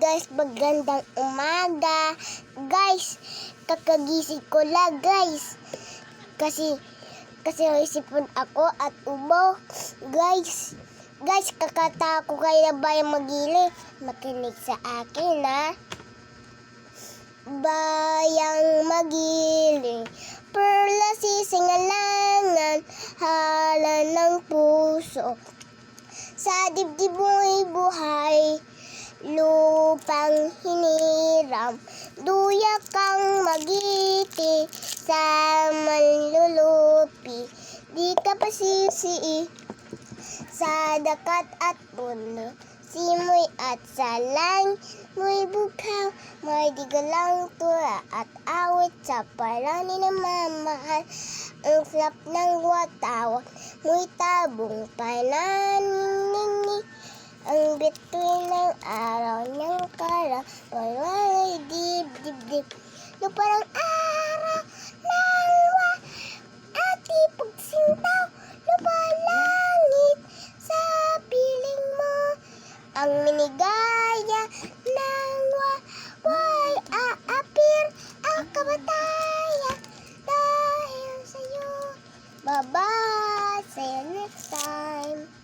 guys, magandang umaga. Guys, kakagising ko lang guys. Kasi, kasi may sipon ako at ubo. Guys, guys, kakata ko kayo na ba yung magili? Makinig sa akin ha. Bayang magili, perla sisingalangan, hala ng puso. Sa dibdib mo'y buhay, lupang hiniram, duya kang magiti sa manlulupi. Di ka pasisi sa dakat at puno, simoy at salang, mo'y bukaw, may digalang tura at awit sa parani ng mamahal. Ang flap ng watawa, mo'y tabong pananingni. Ang bituin ng araw ng kara, walay dib-dib-dib. Lupa ng araw, lalwa, ati pagsintaw, lupa langit sa piling mo. Ang minigaya ng waway aapir ang kabataya dahil sa'yo. Bye-bye! See you next time!